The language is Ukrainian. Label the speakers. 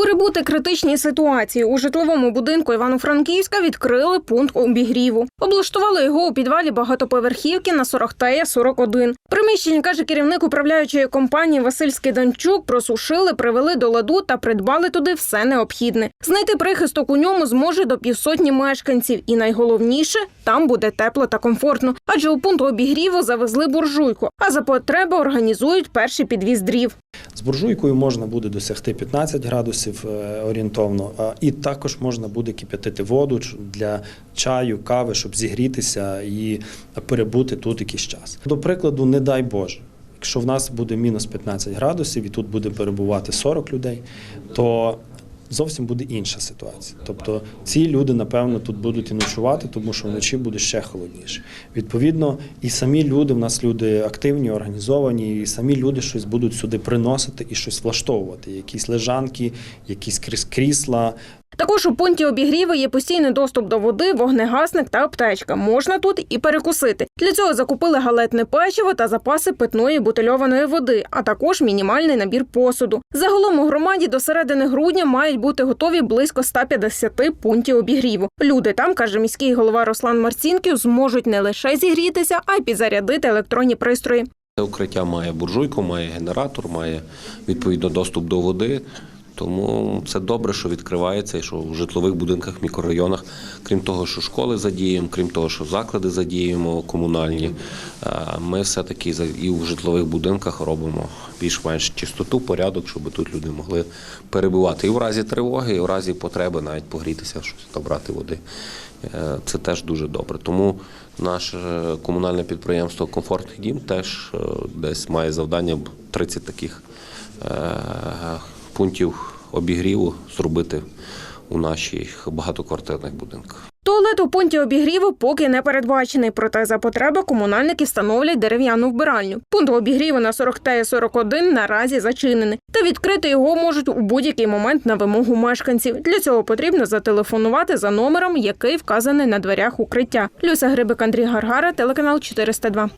Speaker 1: Перебути критичні ситуації у житловому будинку Івано-Франківська відкрили пункт обігріву. Облаштували його у підвалі багатоповерхівки на 40 тея 41. Приміщення, каже керівник управляючої компанії Василь Скиданчук, просушили, привели до ладу та придбали туди все необхідне. Знайти прихисток у ньому зможе до півсотні мешканців. І найголовніше там буде тепло та комфортно. Адже у пункт обігріву завезли буржуйку, а за потреби організують перший підвіз дрів.
Speaker 2: З буржуйкою можна буде досягти 15 градусів е, орієнтовно, і також можна буде кип'ятити воду для чаю, кави, щоб зігрітися і перебути тут якийсь час. До прикладу, не дай Боже. Якщо в нас буде мінус 15 градусів і тут буде перебувати 40 людей, то зовсім буде інша ситуація. Тобто ці люди, напевно, тут будуть і ночувати, тому що вночі буде ще холодніше. Відповідно, і самі люди, в нас люди активні, організовані, і самі люди щось будуть сюди приносити і щось влаштовувати. Якісь лежанки, якісь кріс- крісла,
Speaker 1: Також у пункті обігріву є постійний доступ до води, вогнегасник та аптечка. Можна тут і перекусити. Для цього закупили галетне печиво та запаси питної бутильованої води, а також мінімальний набір посуду. Загалом у громаді до середини грудня мають бути готові близько 150 пунктів обігріву. Люди там, каже міський голова Руслан Марцінків, зможуть не лише зігрітися, а й підзарядити електронні пристрої.
Speaker 3: Укриття має буржуйку, має генератор, має відповідно доступ до води. Тому це добре, що відкривається, і що в житлових будинках, мікрорайонах, крім того, що школи задіємо, крім того, що заклади задіємо комунальні, е, ми все-таки і в житлових будинках робимо більш-менш чистоту, порядок, щоб тут люди могли перебувати і в разі тривоги, і в разі потреби навіть погрітися, щось набрати води. Е, Це теж дуже добре. Тому наше комунальне підприємство Комфортний дім теж е, десь має завдання 30 таких пунктів обігріву зробити у наших багатоквартирних будинках.
Speaker 1: Туалет у пункті обігріву поки не передбачений, проте за потреби комунальники встановлять дерев'яну вбиральню. Пункт обігріву на 40 та 41 наразі зачинений, та відкрити його можуть у будь-який момент на вимогу мешканців. Для цього потрібно зателефонувати за номером, який вказаний на дверях укриття. Люся Грибик, Андрій Гаргара, телеканал 402.